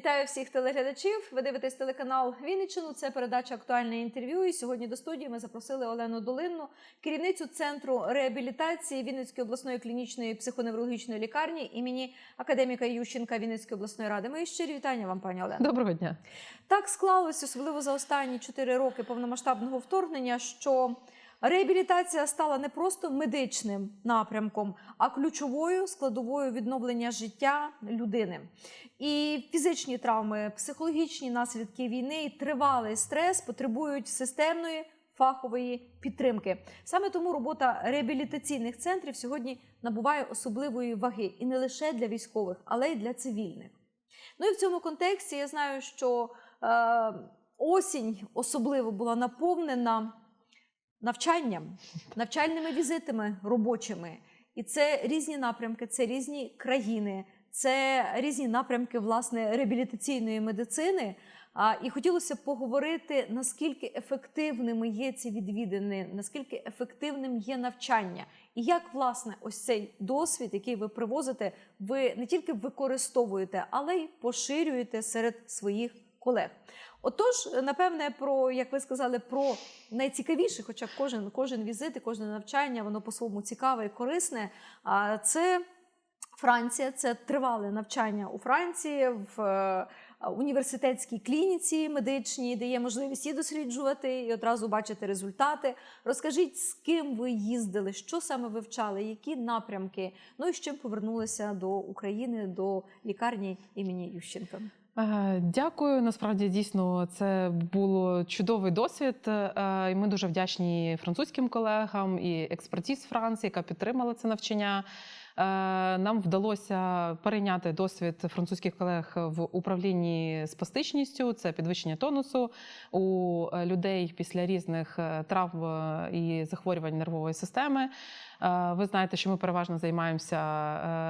Вітаю всіх телеглядачів. Ви дивитесь телеканал Вінниччину. Це передача актуальне інтерв'ю. І сьогодні до студії ми запросили Олену Долинну, керівницю центру реабілітації Вінницької обласної клінічної психоневрологічної лікарні імені академіка Ющенка Вінницької обласної ради. Мої щирі вітання вам, пані Олено. Доброго дня. Так склалось, особливо за останні 4 роки повномасштабного вторгнення, що реабілітація стала не просто медичним напрямком, а ключовою складовою відновлення життя людини. І фізичні травми, психологічні наслідки війни і тривалий стрес потребують системної фахової підтримки. Саме тому робота реабілітаційних центрів сьогодні набуває особливої ваги і не лише для військових, але й для цивільних. Ну і в цьому контексті я знаю, що е, осінь особливо була наповнена навчанням, навчальними візитами робочими. І це різні напрямки, це різні країни, це різні напрямки власне реабілітаційної медицини. А, і хотілося б поговорити, наскільки ефективними є ці відвідини, наскільки ефективним є навчання, і як власне ось цей досвід, який ви привозите, ви не тільки використовуєте, але й поширюєте серед своїх колег. Отож, напевне, про як ви сказали, про найцікавіше, хоча кожен кожен візит і кожне навчання, воно по-своєму цікаве і корисне. А це Франція, це тривале навчання у Франції в е, університетській клініці медичній, де є можливість і досліджувати, і одразу бачити результати. Розкажіть, з ким ви їздили, що саме вивчали, які напрямки, ну і з чим повернулися до України, до лікарні імені Ющенка. Е, Дякую. Насправді дійсно це було чудовий досвід. Е, І ми дуже вдячні французьким колегам і експертіз Франції, яка підтримала це навчання. Е, Нам вдалося перейняти досвід французьких колег в управлінні спастичністю. Це підвищення тонусу у людей після різних травм і захворювань нервової системи. Ви знаєте, що ми переважно займаємося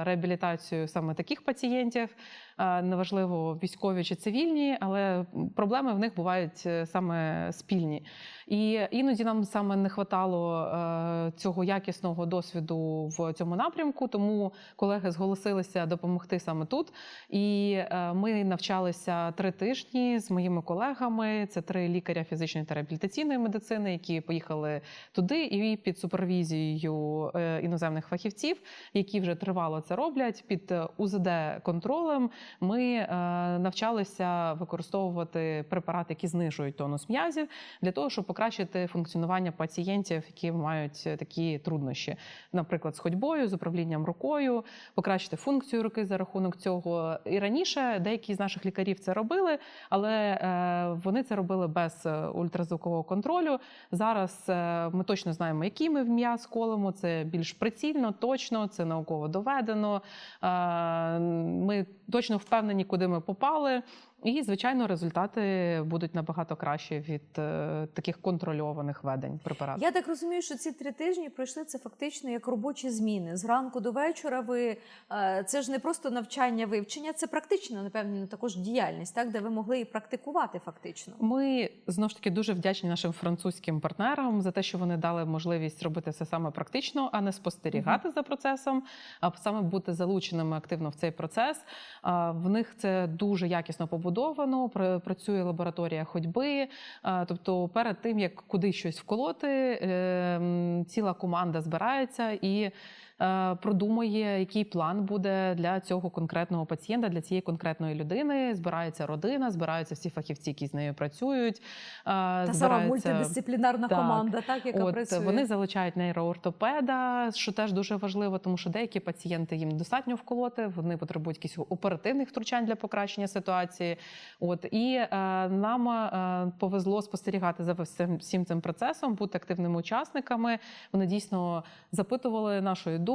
реабілітацією саме таких пацієнтів. Е, Неважливо, військові чи цивільні, але проблеми в них бувають е, саме спільні. І іноді нам саме не вистачало е, цього якісного досвіду в цьому напрямку, тому колеги зголосилися допомогти саме тут. І ми навчалися три тижні з моїми колегами. Це три лікаря фізичної та реабілітаційної медицини, які поїхали туди, і під супервізією іноземних фахівців, які вже тривало це роблять, під УЗД контролем. Ми е, навчалися використовувати препарати, які знижують тонус м'язів, для того, щоб покращити функціонування пацієнтів, які мають такі труднощі, наприклад, з ходьбою, з управлінням рукою, покращити функцію руки за рахунок цього. І раніше деякі з наших лікарів це робили, але е, вони це робили без е, ультразвукового контролю. Зараз ми точно знаємо, які ми в м'яз колемо. Це більш прицільно, точно, це науково доведено. Ми точно впевнені, куди ми попали. І, звичайно, результати будуть набагато кращі від е, таких контрольованих ведень препаратів. Я так розумію, що ці три тижні пройшли це фактично як робочі зміни. Зранку до вечора ви е, це ж не просто навчання вивчення, це практична, напевно, також діяльність, так де ви могли і практикувати фактично. Ми знову ж таки дуже вдячні нашим французьким партнерам за те, що вони дали можливість робити це саме практично, а не спостерігати за процесом, а саме бути залученими активно в цей процес. В них це дуже якісно побудовано. Пр- Працює лабораторія ходьби. Тобто, перед тим як куди щось вколоти, е, ціла команда збирається і. Е, Продумує, який план буде для цього конкретного пацієнта, для цієї конкретної людини. Збирається родина, збираються всі фахівці, які з нею працюють. е, Та сама мультидисциплінарна Так. команда, так яка От працює. вони залучають нейроортопеда, що теж дуже важливо, тому що деякі пацієнти їм достатньо вколоти, вони потребують якихось оперативних втручань для покращення ситуації. От і е, нам е, повезло спостерігати за всім, всім цим процесом, бути активними учасниками. Вони дійсно запитували нашої думки.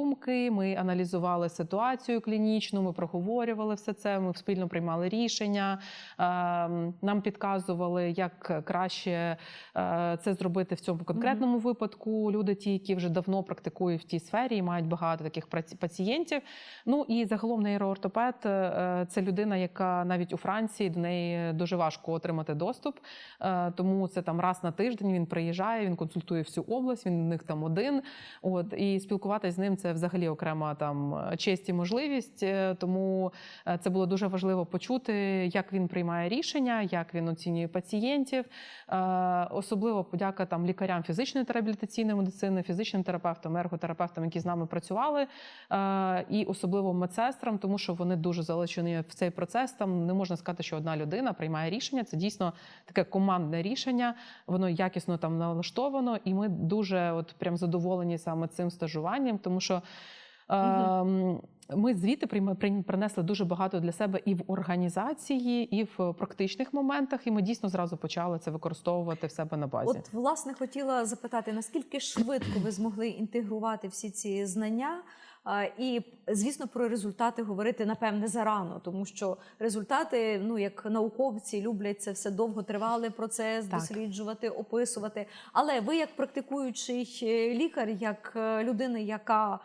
Ми аналізували ситуацію клінічну, ми проговорювали все це. Ми спільно приймали рішення. Е, нам підказували, як краще е, це зробити в цьому конкретному випадку. Люди, ті, які вже давно практикують в тій сфері і мають багато таких пацієнтів. Ну і загалом нейроортопед е, це людина, яка навіть у Франції до неї дуже важко отримати доступ. Е, Тому це там раз на тиждень він приїжджає, він консультує всю область. Він у них там один. От і спілкуватися з ним це взагалі окрема там честь і можливість. Е, Тому е, це було дуже важливо почути, як він приймає рішення, як він оцінює пацієнтів. Е, Особливо подяка там лікарям фізичної та реабілітаційної медицини, фізичним терапевтам, ерготерапевтам, які з нами працювали, е, і особливо медсестрам, тому що вони дуже залучені в цей процес. Там не можна сказати, що одна людина приймає рішення. Це дійсно таке командне рішення. Воно якісно там налаштовано, і ми дуже от прям задоволені саме цим стажуванням, тому що. Ем, Ми звідти принесли дуже багато для себе і в організації, і в практичних моментах, і ми дійсно зразу почали це використовувати в себе на базі. От, власне, хотіла запитати, наскільки швидко ви змогли інтегрувати всі ці знання? І, звісно, про результати говорити напевне зарано, тому що результати, ну як науковці, люблять це все довготривалий процес, Так. досліджувати, описувати. Але ви, як практикуючий е, лікар, як е, людина, яка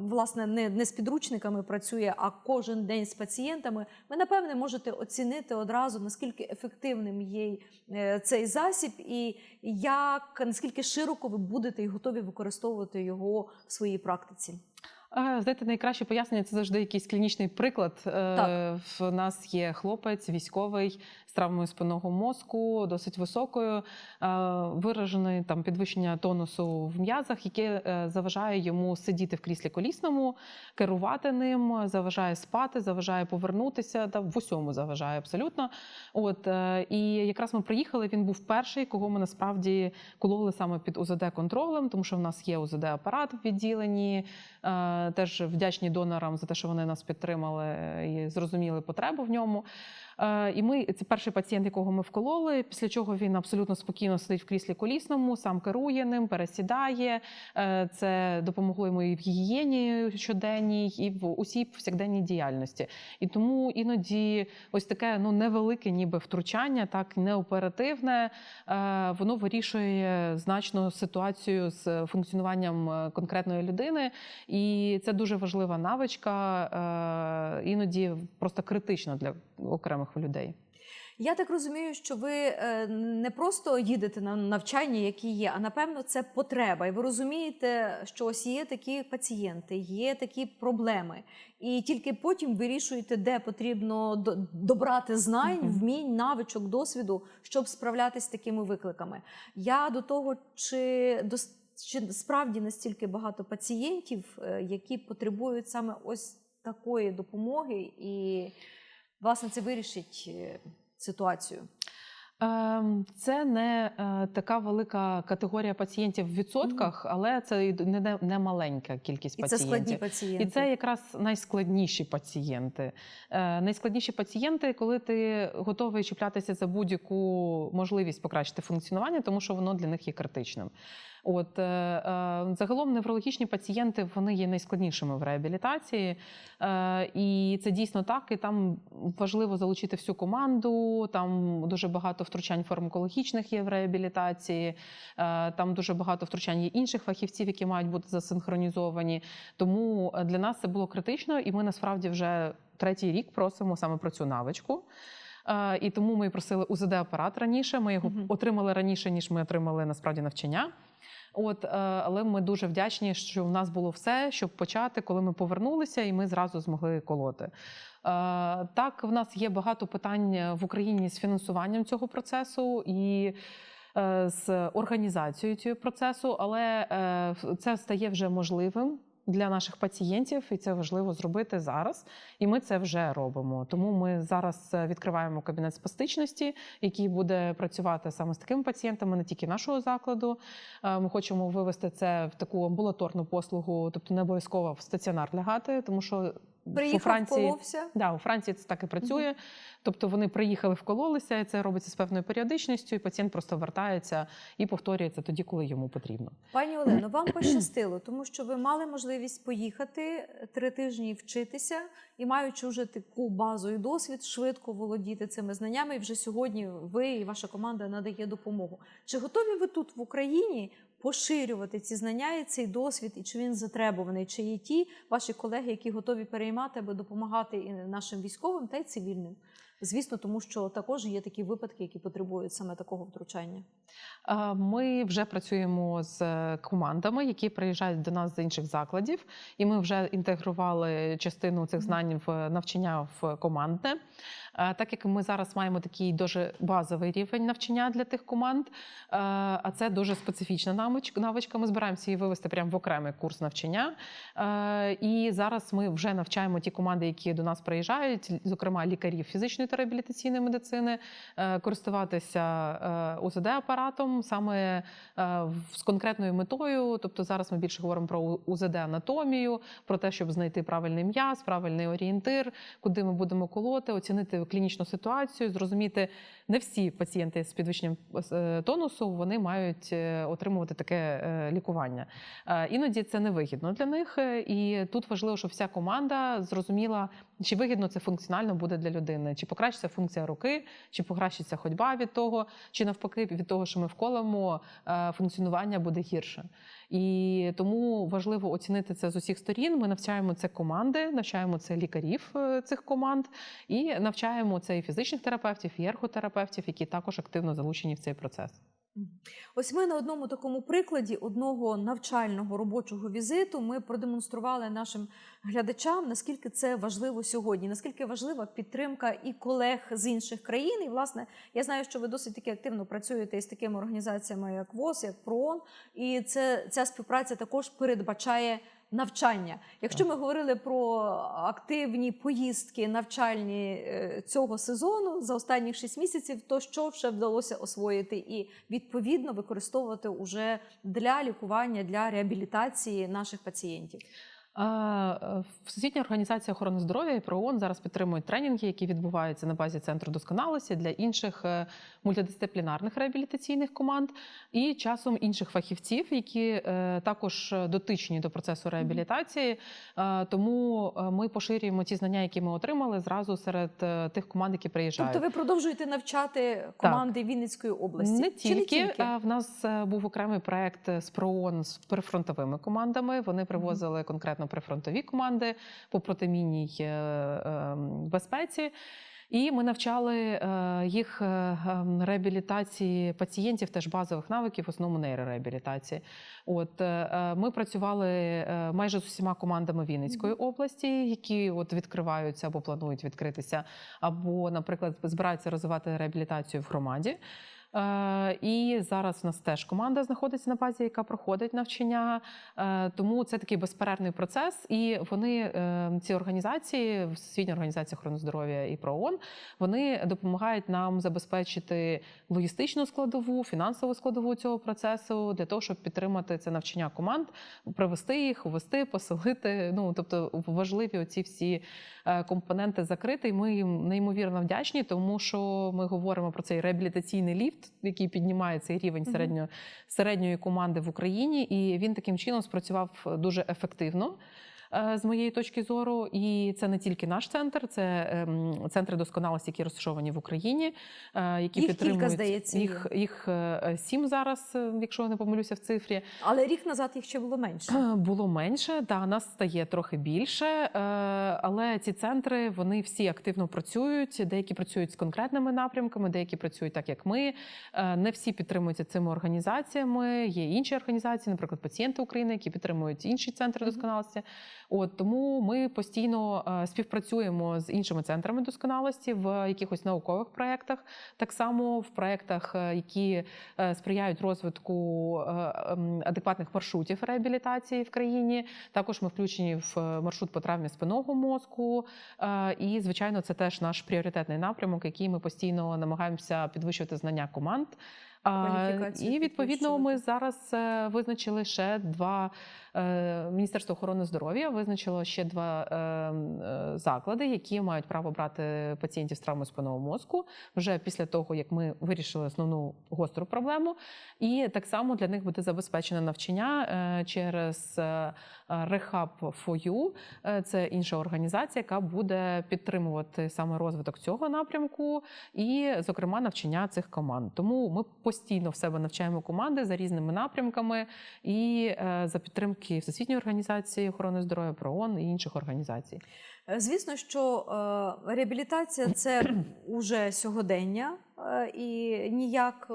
власне не, не з підручниками працює, а кожен день з пацієнтами, ви напевне можете оцінити одразу наскільки ефективним є е, цей засіб, і як наскільки широко ви будете і готові використовувати його в своїй практиці. Е, Знаєте, найкраще пояснення це завжди якийсь клінічний приклад. Е, Так. В нас є хлопець, військовий травмою спинного мозку, досить високою, е, виражене там підвищення тонусу в м'язах, яке е, заважає йому сидіти в кріслі колісному, керувати ним, заважає спати, заважає повернутися, та в усьому заважає абсолютно. От е, і якраз ми приїхали. Він був перший, кого ми насправді кололи саме під УЗД контролем, тому що в нас є УЗД апарат в відділенні. Теж вдячні донорам за те, що вони нас підтримали і зрозуміли потребу в ньому. Е, І ми це перший пацієнт, якого ми вкололи. Після чого він абсолютно спокійно сидить в кріслі колісному, сам керує ним, пересідає. Е, Це допомогло йому і в гігієні щоденній, і в усій повсякденній діяльності. І тому іноді ось таке ну невелике, ніби втручання, так неоперативне, е, воно вирішує значно ситуацію з функціонуванням конкретної людини. І це дуже важлива навичка, іноді просто критична для окремих людей. Я так розумію, що ви е, не просто їдете на навчання, які є, а напевно це потреба. І ви розумієте, що ось є такі пацієнти, є такі проблеми, і тільки потім вирішуєте, де потрібно добрати знань, вмінь, навичок, досвіду, щоб справлятися з такими викликами. Я до того, чи дос- чи справді настільки багато пацієнтів, е, які потребують саме ось такої допомоги, і власне це вирішить е, ситуацію. Ем, Це не е, така велика категорія пацієнтів в відсотках, але це не, маленька кількість І це складні пацієнти. І це якраз найскладніші пацієнти. Е, найскладніші пацієнти, коли ти готовий чіплятися за будь-яку можливість покращити функціонування, тому що воно для них є критичним. От е, е, загалом неврологічні пацієнти вони є найскладнішими в реабілітації, е, і це дійсно так. І там важливо залучити всю команду. Там дуже багато втручань фармакологічних є в реабілітації. Там дуже багато втручань є інших фахівців, які мають бути засинхронізовані. Тому для нас це було критично, і ми насправді вже третій рік просимо саме про цю навичку. І тому ми просили УЗД апарат раніше. Ми його отримали раніше, ніж ми отримали насправді навчання. От, е, але ми дуже вдячні, що в нас було все, щоб почати, коли ми повернулися, і ми зразу змогли колоти. Е, Так, в нас є багато питань в Україні з фінансуванням цього процесу і е, з організацією цього процесу, але це стає вже можливим. Для наших пацієнтів, і це важливо зробити зараз. І ми це вже робимо. Тому ми зараз е, відкриваємо кабінет спастичності, який буде працювати саме з такими пацієнтами, не тільки нашого закладу. Е, Ми хочемо вивести це в таку амбулаторну послугу, тобто не обов'язково в стаціонар лягати, тому що у Приїхав, Франції вколовся. Да, у Франції це так і працює. Тобто вони приїхали, вкололися, і це робиться з певною періодичністю, і пацієнт просто вертається і повторює це тоді, коли йому потрібно. Пані Олено, вам пощастило, тому що ви мали можливість поїхати три тижні вчитися, і маючи вже таку базу і досвід, швидко володіти цими знаннями. І вже сьогодні ви і ваша команда надає допомогу. Чи готові ви тут в Україні поширювати ці знання і цей досвід, і чи він затребуваний? Чи є ті ваші колеги, які готові переймати, аби допомагати і нашим військовим та й цивільним Звісно, тому що також є такі випадки, які потребують саме такого втручання. Е, Ми вже працюємо з е, командами, які приїжджають до нас з інших закладів, і ми вже інтегрували частину цих знань в навчання в командне. Е, Так як ми зараз маємо такий дуже базовий рівень навчання для тих команд, е, а це дуже специфічна навичка. Ми збираємося її вивести прямо в окремий курс навчання. Е, І зараз ми вже навчаємо ті команди, які до нас приїжджають, зокрема лікарів фізичної та реабілітаційної медицини, користуватися е, УЗД апаратом саме з конкретною метою. Тобто зараз ми більше говоримо про УЗД анатомію, про те, щоб знайти правильний м'яз, правильний орієнтир, куди ми будемо колоти, оцінити клінічну ситуацію, зрозуміти, не всі пацієнти з підвищенням е, тонусу вони мають е, отримувати таке е, лікування. Іноді це невигідно для них, і тут важливо, щоб вся команда зрозуміла, чи вигідно це функціонально буде для людини, чи покращиться функція руки, чи покращиться ходьба від того, чи навпаки від того, що ми вколемо, е, функціонування буде гірше. І тому важливо оцінити це з усіх сторін. Ми навчаємо це команди, навчаємо це лікарів е, цих команд, і навчаємо це і фізичних терапевтів, і ерготерапевтів, які також активно залучені в цей процес. Ось ми на одному такому прикладі одного навчального робочого візиту ми продемонстрували нашим глядачам, наскільки це важливо сьогодні, наскільки важлива підтримка і колег з інших країн. І власне я знаю, що ви досить таки активно працюєте із такими організаціями, як ВОЗ, як ПРООН, і це ця співпраця також передбачає. Навчання, якщо ми говорили про активні поїздки навчальні е, цього сезону за останні 6 місяців, то що вже вдалося освоїти і відповідно використовувати уже для лікування, для реабілітації наших пацієнтів? Всесвітня організація охорони здоров'я і ПРООН зараз підтримують тренінги, які відбуваються на базі центру досконалості для інших е, мультидисциплінарних реабілітаційних команд і часом інших фахівців, які е, також дотичні до процесу реабілітації. Е, Тому ми поширюємо ті знання, які ми отримали зразу серед тих команд, які приїжджають. Тобто ви продовжуєте навчати команди Вінницької області? Не тільки, е, в нас був окремий проект з ПРООН з прифронтовими командами. Вони привозили конкретно прифронтові команди по протимінній е, е, безпеці. І ми навчали е, їх е, ем, реабілітації пацієнтів, теж базових навиків, в основному нейрореабілітації. От ми працювали майже з усіма командами Вінницької області, які от відкриваються або планують відкритися, або, наприклад, збираються розвивати реабілітацію в громаді. Е, І зараз в нас теж команда знаходиться на базі, яка проходить навчання. Е, Тому це такий безперервний процес. І вони, е, ці організації, Всесвітня організація охорони здоров'я і ПРООН, вони допомагають нам забезпечити логістичну складову, фінансову складову цього процесу для того, щоб підтримати це навчання команд, привести їх, увести, поселити. Ну тобто важливі оці всі компоненти закрити. І ми їм неймовірно вдячні, тому що ми говоримо про цей реабілітаційний ліфт, який піднімає цей рівень середньої середньо, середньої команди в Україні, і він таким чином спрацював дуже ефективно. Е, З моєї точки зору, і це не тільки наш центр, це ем, центри досконалості, які розташовані в Україні, е, які Їх кілька, здається, їх, їх е, сім зараз, якщо я не помилюся в цифрі. Але рік назад їх ще було менше. Було менше, та нас стає трохи більше, але ці центри вони всі активно працюють. Деякі працюють з конкретними напрямками, деякі працюють так, як ми. Не всі підтримуються цими організаціями. Є інші організації, наприклад, пацієнти України, які підтримують інші центри досконалості. От тому ми постійно е, співпрацюємо з іншими центрами досконалості в якихось наукових проєктах, так само в проєктах, е, які е, сприяють розвитку ем, адекватних маршрутів реабілітації в країні. Також ми включені в маршрут по травмі спинного мозку. І, звичайно, це теж наш пріоритетний напрямок, який ми постійно намагаємося підвищувати знання команд. І відповідно ми зараз е, визначили ще два е, Міністерство охорони здоров'я визначило ще два е, заклади, які мають право брати пацієнтів з травмою спинного мозку вже після того, як ми вирішили основну гостру проблему. І так само для них буде забезпечене навчання через Rehab for You. Е, Це інша організація, яка буде підтримувати саме розвиток цього напрямку і, зокрема, навчання цих команд. Тому ми постійно в себе навчаємо команди за різними напрямками і е, за підтримки Всесвітньої організації охорони здоров'я ПРООН і інших організацій. Е, Звісно, що е, реабілітація це уже сьогодення, е, і ніяк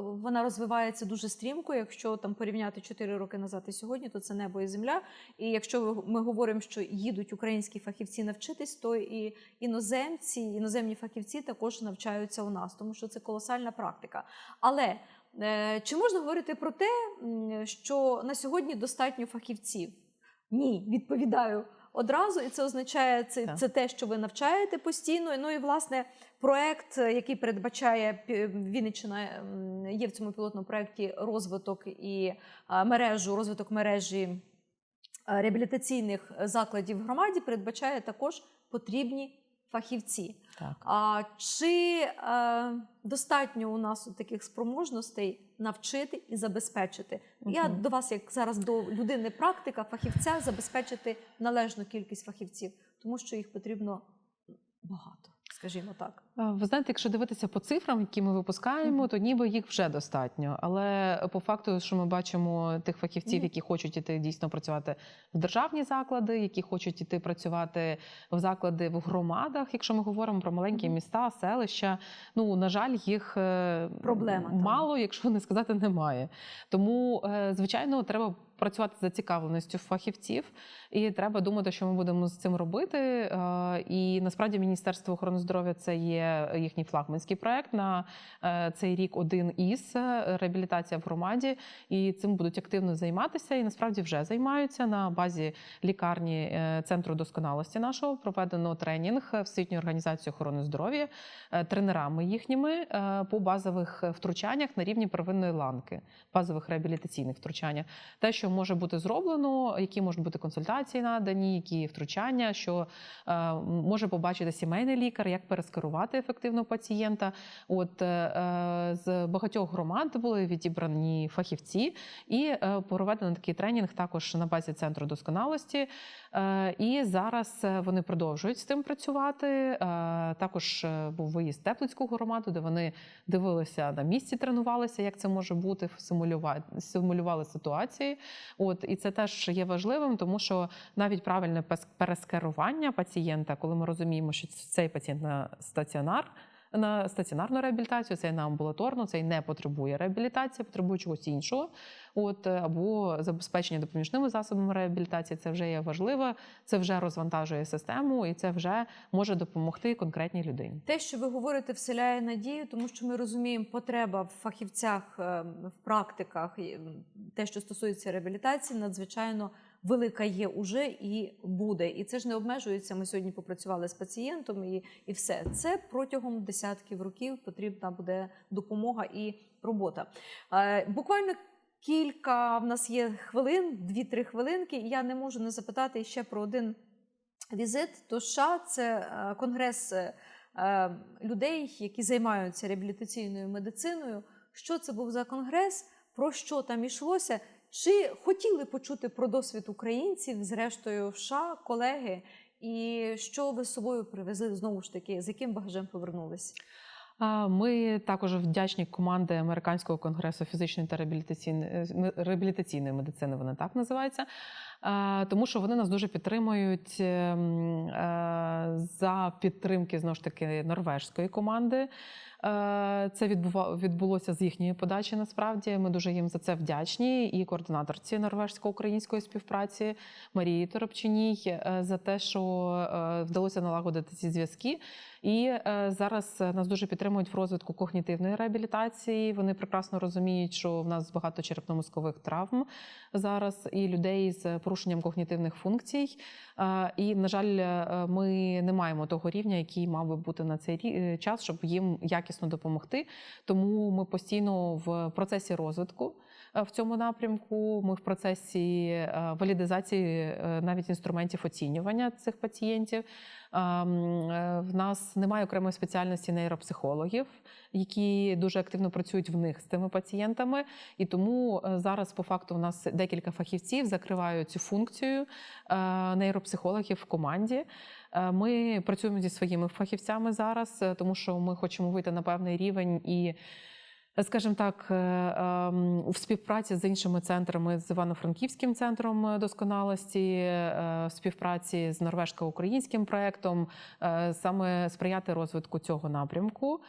вона розвивається дуже стрімко. Якщо там порівняти 4 роки назад і сьогодні, то це небо і земля. І якщо ми говоримо, що їдуть українські фахівці навчитись, то і іноземці, іноземні фахівці також навчаються у нас, тому що це колосальна практика. Але чи можна говорити про те, що на сьогодні достатньо фахівців? Ні, відповідаю одразу, і це означає це, це те, що ви навчаєте постійно. Ну і власне проект, е, який передбачає Вінниччина, є в цьому пілотному проєкті розвиток і е, мережу, розвиток мережі е, реабілітаційних закладів в громаді, передбачає також потрібні фахівці. Так. А чи е, достатньо у нас таких спроможностей навчити і забезпечити? Я до вас, як зараз до людини практика, фахівця, забезпечити належну кількість фахівців, тому що їх потрібно багато, скажімо так. Е, Ви знаєте, якщо дивитися по цифрам, які ми випускаємо, Мгм. то ніби їх вже достатньо. Але по факту, що ми бачимо тих фахівців, Мгм. які хочуть іти дійсно працювати в державні заклади, які хочуть іти працювати в заклади в громадах, якщо ми говоримо про маленькі Мгм. міста, селища, ну на жаль, їх е, Проблема там. мало, якщо не сказати, немає. Тому, е, звичайно, треба. Працювати зацікавленістю фахівців, і треба думати, що ми будемо з цим робити. Е, І насправді Міністерство охорони здоров'я це є їхній флагманський проект на е, цей рік. Один із е, реабілітація в громаді, і цим будуть активно займатися. І насправді вже займаються на базі лікарні центру досконалості нашого. Проведено тренінг Всесвітньої організації охорони здоров'я тренерами їхніми по базових втручаннях на рівні первинної ланки, базових реабілітаційних втручаннях. Те, що може бути зроблено, які можуть бути консультації надані, які втручання, що е, може побачити сімейний лікар, як перескерувати ефективно пацієнта. От е, е, з багатьох громад були відібрані фахівці, і проведено такий тренінг також на базі центру досконалості. І зараз вони продовжують з тим працювати. Також був виїзд в Теплицьку громаду, де вони дивилися на місці, тренувалися, як це може бути, симулювали ситуації. От і це теж є важливим, тому що навіть правильне перескерування пацієнта, коли ми розуміємо, що цей пацієнт на стаціонар. На стаціонарну реабілітацію, цей на амбулаторну, цей не потребує реабілітації, потребує чогось іншого. От або забезпечення допоміжними засобами реабілітації, це вже є важливо, це вже розвантажує систему, і це вже може допомогти конкретній людині. Те, що ви говорите, вселяє надію, тому що ми розуміємо потреба в фахівцях, е, в практиках, те, що стосується реабілітації, надзвичайно велика є уже і буде. І це ж не обмежується. Ми сьогодні попрацювали з пацієнтом, і, і все. Це протягом десятків років потрібна буде допомога і робота. Е, Буквально. Кілька в нас є хвилин, дві-три хвилинки. і Я не можу не запитати ще про один візит до США. Це е, конгрес е, людей, які займаються реабілітаційною медициною. Що це був за конгрес? Про що там йшлося? Чи хотіли почути про досвід українців, зрештою, в США, колеги, і що ви з собою привезли знову ж таки, з яким багажем повернулись? Ми також вдячні команди Американського конгресу фізичної та реабілітаційної е, реабілітаційної медицини. Вони так називаються, А, тому що вони нас дуже підтримують ем, е, за підтримки знову ж таки норвежської команди. Е, Це відбулося з їхньої подачі. Насправді ми дуже їм за це вдячні. І координаторці норвежсько-української співпраці Марії Торопчиній е, за те, що е, вдалося налагодити ці зв'язки. І зараз нас дуже підтримують в розвитку когнітивної реабілітації. Вони прекрасно розуміють, що в нас багато черепно-мозкових травм зараз і людей з порушенням когнітивних функцій. І, на жаль, ми не маємо того рівня, який мав би бути на цей час, щоб їм якісно допомогти. Тому ми постійно в процесі розвитку. е, В цьому напрямку ми в процесі е, валідизації е, навіть інструментів оцінювання цих пацієнтів. В нас немає окремої спеціальності нейропсихологів, які дуже активно працюють в них з тими пацієнтами. І тому зараз, по факту, у нас декілька фахівців закривають цю функцію нейропсихологів в команді. Е, Ми працюємо зі своїми фахівцями зараз, е, тому що ми хочемо вийти на певний рівень і. Скажімо так, е, ем, співпраці з іншими центрами, з Івано-Франківським центром е, досконалості, е, в співпраці з норвежко-українським проектом, е, саме сприяти розвитку цього напрямку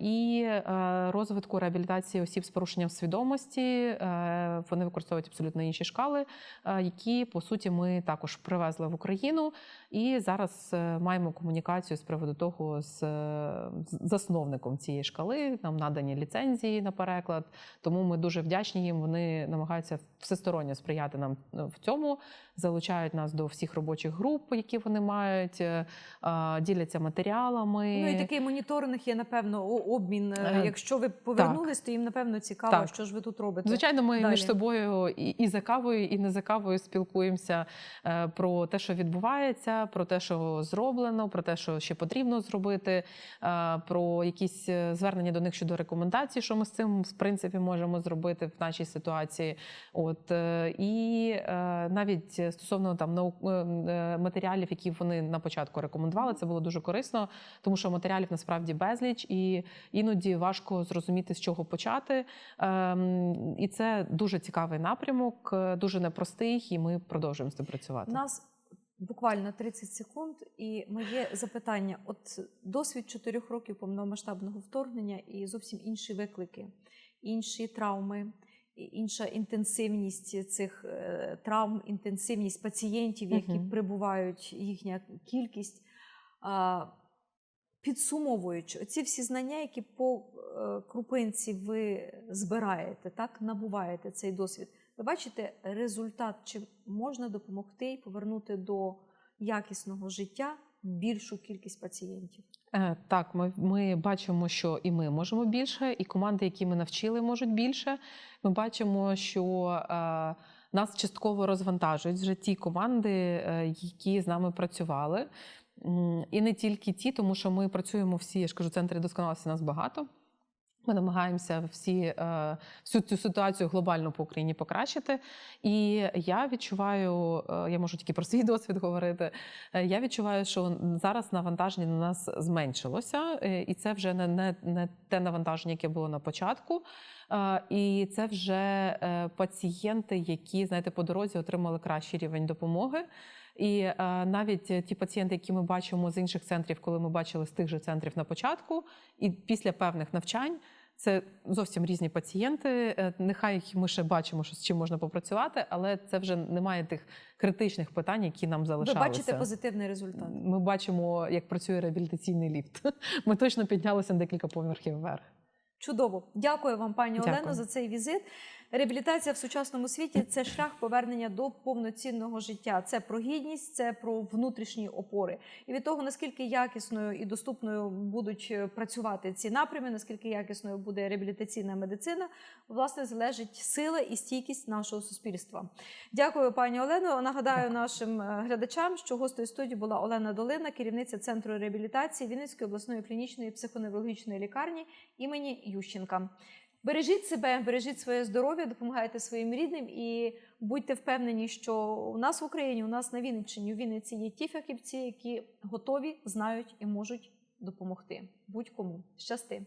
і розвитку реабілітації осіб з порушенням свідомості. Вони використовують абсолютно інші шкали, які по суті ми також привезли в Україну. І зараз маємо комунікацію з приводу того з засновником цієї шкали. Нам надані ліцензії на переклад. Тому ми дуже вдячні їм. Вони намагаються всесторонньо сприяти нам е, в цьому, залучають нас до всіх робочих груп, які вони мають, е, діляться матеріалами. Ну і такий моніторинг є, напевно, обмін. Е, Якщо ви повернулись, то їм напевно цікаво, Так. що ж ви тут робите. Звичайно, ми Далі. між собою і, і за кавою, і не за кавою спілкуємося про те, що відбувається, про те, що зроблено, про те, що ще потрібно зробити, про якісь звернення до них щодо рекомендацій, що ми з цим в принципі можемо зробити в нашій ситуації. От е, і е, навіть стосовно там е, матеріалів, які вони на початку рекомендували, це було дуже корисно, тому що матеріалів насправді безліч, і іноді важко зрозуміти з чого почати. Ем, І це дуже цікавий напрямок, дуже непростий, і ми продовжуємо з цим працювати. Нас буквально 30 секунд, і моє запитання: от досвід чотирьох років повномасштабного вторгнення і зовсім інші виклики, інші травми. Інша інтенсивність цих е, травм, інтенсивність пацієнтів, які Мгм. прибувають, їхня кількість. Підсумовуючи ці всі знання, які по е, крупинці ви збираєте, так набуваєте цей досвід. Ви бачите результат, чи можна допомогти і повернути до якісного життя більшу кількість пацієнтів? Е, Так, ми, ми бачимо, що і ми можемо більше, і команди, які ми навчили, можуть більше. Ми бачимо, що е, нас частково розвантажують вже ті команди, е, які з нами працювали. І не тільки ті, тому що ми працюємо всі, я ж кажу, центри досконалості нас багато. Ми намагаємося всі е, всю цю ситуацію глобально по Україні покращити. І я відчуваю, е, я можу тільки про свій досвід говорити. е, Я відчуваю, що зараз навантаження на нас зменшилося, і це вже не, не, не те навантаження, яке було на початку. І це вже пацієнти, які знаєте, по дорозі отримали кращий рівень допомоги. І навіть ті пацієнти, які ми бачимо з інших центрів, коли ми бачили з тих же центрів на початку, і після певних навчань. Це зовсім різні пацієнти. Е, Нехай ми ще бачимо, що з чим можна попрацювати, але це вже немає тих критичних питань, які нам Ви бачите позитивний результат? Ми бачимо, як працює реабілітаційний ліфт. Ми точно піднялися на декілька поверхів вверх. Чудово, дякую вам, пані Дякую. Олено, за цей візит. Реабілітація в сучасному світі це шлях повернення до повноцінного життя. Це про гідність, це про внутрішні опори. І від того, наскільки якісною і доступною будуть е, працювати ці напрями, наскільки якісною буде реабілітаційна медицина, власне, залежить сила і стійкість нашого суспільства. Дякую, пані Олено. Нагадаю нашим е, глядачам, що гостею студії була Олена Долина, керівниця центру реабілітації Вінницької обласної клінічної психоневрологічної лікарні імені Ющенка. Бережіть себе, бережіть своє здоров'я, допомагайте своїм рідним і будьте впевнені, що у нас в Україні, у нас на Вінниччині, у Вінниці є ті фахівці, які готові, знають і можуть допомогти будь-кому. Щасти!